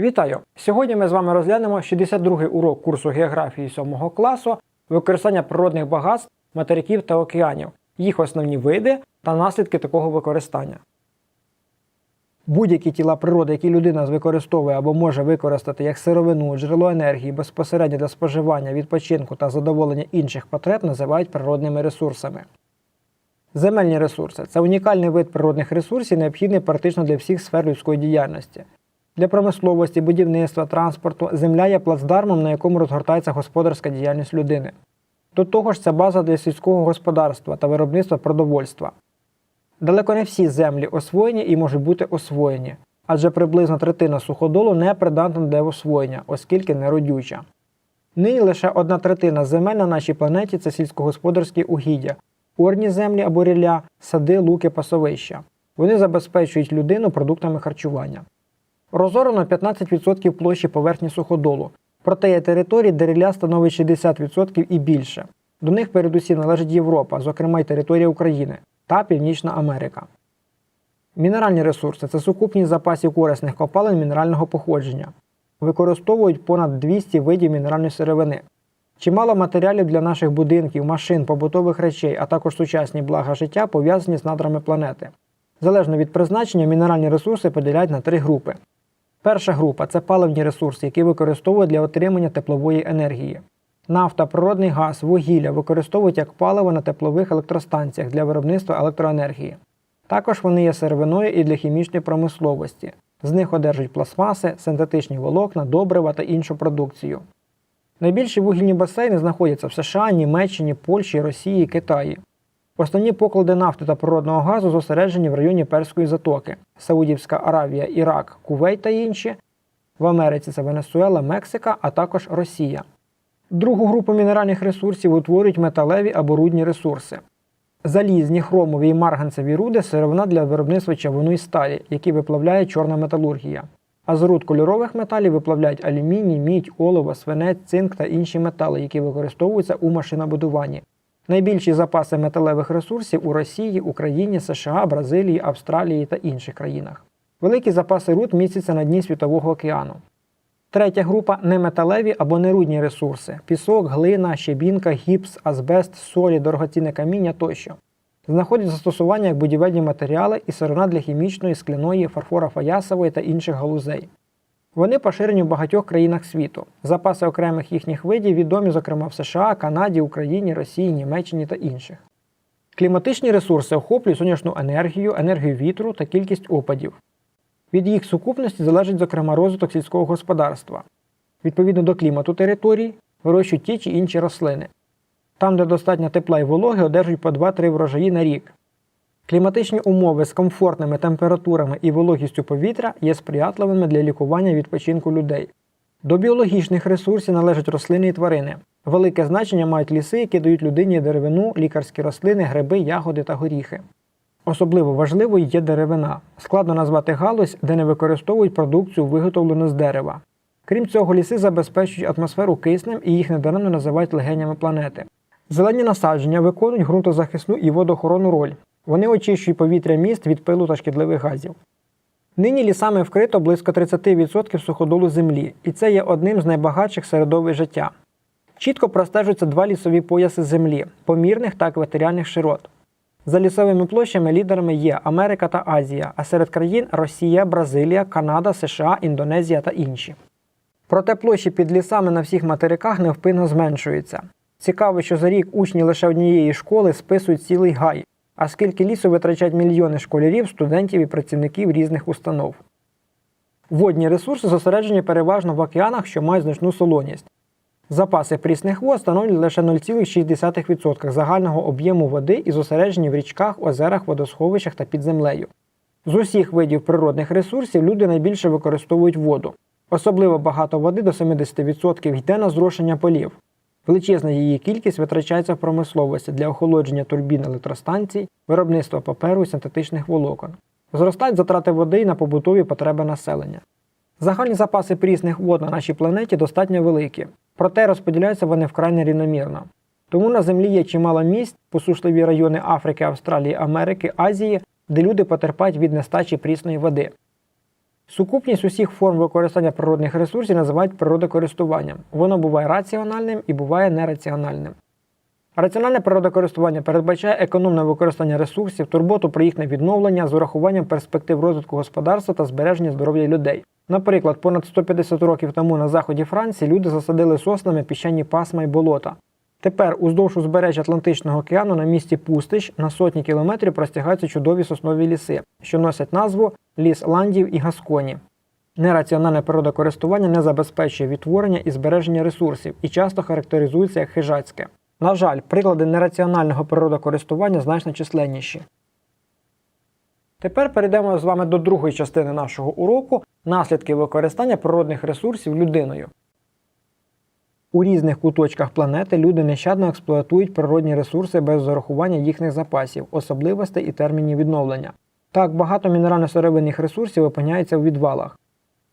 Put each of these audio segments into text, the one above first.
Вітаю! Сьогодні ми з вами розглянемо 62-й урок курсу географії 7 класу використання природних багатств, материків та океанів, їх основні види та наслідки такого використання. Будь-які тіла природи, які людина використовує або може використати як сировину, джерело енергії безпосередньо для споживання, відпочинку та задоволення інших потреб, називають природними ресурсами. Земельні ресурси це унікальний вид природних ресурсів, необхідний практично для всіх сфер людської діяльності. Для промисловості, будівництва, транспорту земля є плацдармом, на якому розгортається господарська діяльність людини. До того ж, це база для сільського господарства та виробництва продовольства. Далеко не всі землі освоєні і можуть бути освоєні, адже приблизно третина суходолу не придатна для освоєння, оскільки неродюча. Нині лише одна третина земель на нашій планеті це сільськогосподарські угіддя, орні землі або рілля, сади, луки, пасовища. Вони забезпечують людину продуктами харчування. Розорено 15% площі поверхні суходолу, проте є території, де рілля становить 60% і більше. До них передусім належить Європа, зокрема й територія України та Північна Америка. Мінеральні ресурси це сукупність запасів корисних копалин мінерального походження. Використовують понад 200 видів мінеральної сировини. Чимало матеріалів для наших будинків, машин, побутових речей, а також сучасні блага життя пов'язані з надрами планети. Залежно від призначення, мінеральні ресурси поділяють на три групи. Перша група це паливні ресурси, які використовують для отримання теплової енергії. Нафта, природний газ, вугілля використовують як паливо на теплових електростанціях для виробництва електроенергії. Також вони є сировиною і для хімічної промисловості. З них одержують пластмаси, синтетичні волокна, добрива та іншу продукцію. Найбільші вугільні басейни знаходяться в США, Німеччині, Польщі, Росії, Китаї. Основні поклади нафти та природного газу зосереджені в районі Перської затоки, Саудівська Аравія, Ірак, Кувейт та інші. В Америці це Венесуела, Мексика, а також Росія. Другу групу мінеральних ресурсів утворюють металеві або рудні ресурси. Залізні, хромові і марганцеві руди сировина для виробництва чавуну і сталі, які виплавляє чорна металургія. А з руд кольорових металів виплавляють алюміній, мідь, олово, свинець, цинк та інші метали, які використовуються у машинобудуванні. Найбільші запаси металевих ресурсів у Росії, Україні, США, Бразилії, Австралії та інших країнах. Великі запаси руд містяться на дні Світового океану. Третя група неметалеві або нерудні ресурси пісок, глина, щебінка, гіпс, азбест, солі, дорогоцінне каміння тощо. Знаходять застосування як будівельні матеріали і сировина для хімічної, скляної, фарфорофаясової та інших галузей. Вони поширені в багатьох країнах світу. Запаси окремих їхніх видів відомі, зокрема в США, Канаді, Україні, Росії, Німеччині та інших. Кліматичні ресурси охоплюють сонячну енергію, енергію вітру та кількість опадів. Від їх сукупності залежить, зокрема, розвиток сільського господарства. Відповідно до клімату територій, вирощують ті чи інші рослини. Там, де достатньо тепла і вологи, одержують по 2-3 врожаї на рік. Кліматичні умови з комфортними температурами і вологістю повітря є сприятливими для лікування відпочинку людей. До біологічних ресурсів належать рослини і тварини. Велике значення мають ліси, які дають людині деревину, лікарські рослини, гриби, ягоди та горіхи. Особливо важливою є деревина. Складно назвати галузь, де не використовують продукцію, виготовлену з дерева. Крім цього, ліси забезпечують атмосферу киснем і їх недаремно називають легенями планети. Зелені насадження виконують ґрунтозахисну і водоохоронну роль. Вони очищують повітря міст від пилу та шкідливих газів. Нині лісами вкрито близько 30% суходолу землі, і це є одним з найбагатших середовищ життя. Чітко простежуються два лісові пояси землі помірних та екваторіальних широт. За лісовими площами лідерами є Америка та Азія, а серед країн Росія, Бразилія, Канада, США, Індонезія та інші. Проте площі під лісами на всіх материках невпинно зменшуються. Цікаво, що за рік учні лише однієї школи списують цілий гай, а скільки лісу витрачають мільйони школярів, студентів і працівників різних установ. Водні ресурси зосереджені переважно в океанах, що мають значну солоність. Запаси прісних вод становлять лише 0,6% загального об'єму води і зосереджені в річках, озерах, водосховищах та під землею. З усіх видів природних ресурсів люди найбільше використовують воду. Особливо багато води до 70% йде на зрошення полів. Величезна її кількість витрачається в промисловості для охолодження турбін електростанцій, виробництва паперу і синтетичних волокон. Зростають затрати води на побутові потреби населення. Загальні запаси прісних вод на нашій планеті достатньо великі, проте розподіляються вони вкрай нерівномірно. Тому на Землі є чимало місць, посушливі райони Африки, Австралії, Америки, Азії, де люди потерпають від нестачі прісної води. Сукупність усіх форм використання природних ресурсів називають природокористуванням. Воно буває раціональним і буває нераціональним. Раціональне природокористування передбачає економне використання ресурсів, турботу про їхнє відновлення з урахуванням перспектив розвитку господарства та збереження здоров'я людей. Наприклад, понад 150 років тому на заході Франції люди засадили соснами піщані пасма й болота. Тепер уздовж узбережжя Атлантичного океану на місці пустищ на сотні кілометрів простягаються чудові соснові ліси, що носять назву ліс ландів і гасконі. Нераціональне природокористування не забезпечує відтворення і збереження ресурсів і часто характеризується як хижацьке. На жаль, приклади нераціонального природокористування значно численніші. Тепер перейдемо з вами до другої частини нашого уроку наслідки використання природних ресурсів людиною. У різних куточках планети люди нещадно експлуатують природні ресурси без зарахування їхніх запасів, особливостей і термінів відновлення. Так, багато мінерально-сировинних ресурсів опиняється у відвалах.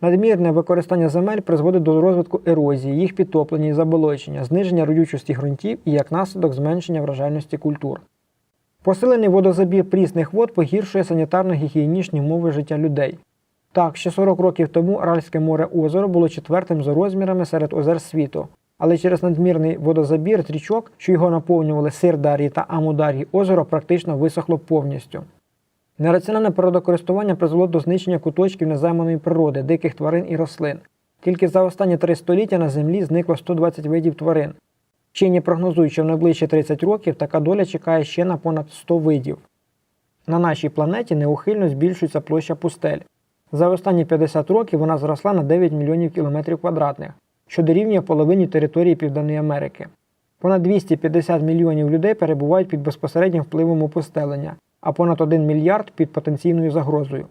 Надмірне використання земель призводить до розвитку ерозії, їх підтоплення і заболочення, зниження родючості ґрунтів і як наслідок зменшення вражальності культур. Посилений водозабір прісних вод погіршує санітарно-гігієнічні умови життя людей. Так, ще 40 років тому Аральське море озеро було четвертим за розмірами серед озер світу, але через надмірний водозабір річок, що його наповнювали Сирдар'ї та Амудар'ї, озеро практично висохло повністю. Нераціональне природокористування призвело до знищення куточків незайманої природи, диких тварин і рослин. Тільки за останні три століття на землі зникло 120 видів тварин. Вчені прогнозують, що в найближчі 30 років така доля чекає ще на понад 100 видів. На нашій планеті неухильно збільшується площа пустель. За останні 50 років вона зросла на 9 мільйонів кілометрів квадратних, що дорівнює половині території Південної Америки. Понад 250 мільйонів людей перебувають під безпосереднім впливом опустелення, а понад 1 мільярд під потенційною загрозою.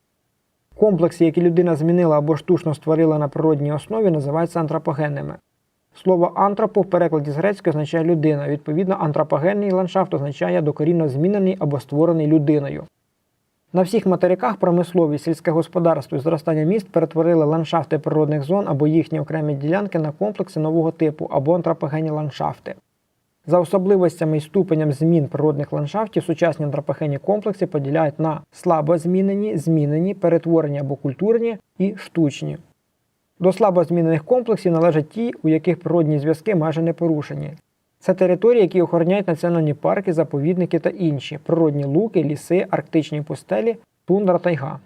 Комплекси, які людина змінила або штучно створила на природній основі, називаються антропогенними. Слово антропо в перекладі з грецької означає людина. Відповідно, антропогенний ландшафт означає докорінно змінений або створений людиною. На всіх материках промисловість, сільське господарство і зростання міст перетворили ландшафти природних зон або їхні окремі ділянки на комплекси нового типу або антропогенні ландшафти. За особливостями і ступенем змін природних ландшафтів сучасні антропогенні комплекси поділяють на слабо змінені, перетворені або культурні і штучні. До слабо змінених комплексів належать ті, у яких природні зв'язки майже не порушені. Це території, які охороняють національні парки, заповідники та інші природні луки, ліси, арктичні пустелі, тундра тайга.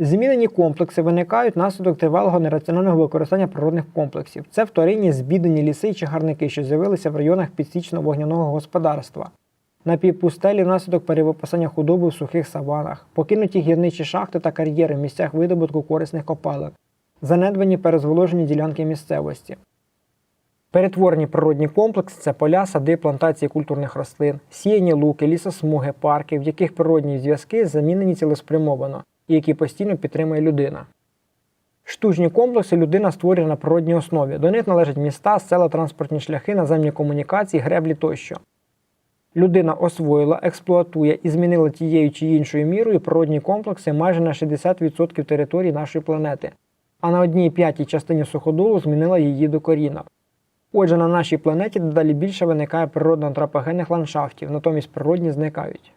Змінені комплекси виникають внаслідок тривалого нераціонального використання природних комплексів. Це вторинні збідені ліси чи гарники, що з'явилися в районах підсічно-вогняного господарства. Напівпустелі внаслідок перевипасання худоби в сухих саванах, покинуті гірничі шахти та кар'єри в місцях видобутку корисних копалок, занедбані перезволожені ділянки місцевості. Перетворені природні комплекси це поля, сади, плантації культурних рослин, сіяні луки, лісосмуги, парки, в яких природні зв'язки замінені цілеспрямовано і які постійно підтримує людина. Штучні комплекси людина створює на природній основі. До них належать міста, села, транспортні шляхи, наземні комунікації, греблі тощо. Людина освоїла, експлуатує і змінила тією чи іншою мірою природні комплекси майже на 60% території нашої планети, а на одній п'ятій частині суходолу змінила її докорінно. Отже, на нашій планеті дедалі більше виникає природно-антропогенних ландшафтів, натомість природні зникають.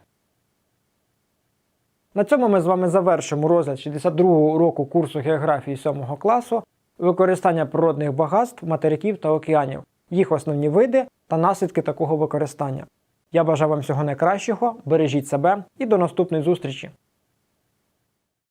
На цьому ми з вами завершимо розгляд 62-го уроку курсу географії 7 класу, використання природних багатств, материків та океанів, їх основні види та наслідки такого використання. Я бажаю вам всього найкращого, бережіть себе і до наступної зустрічі!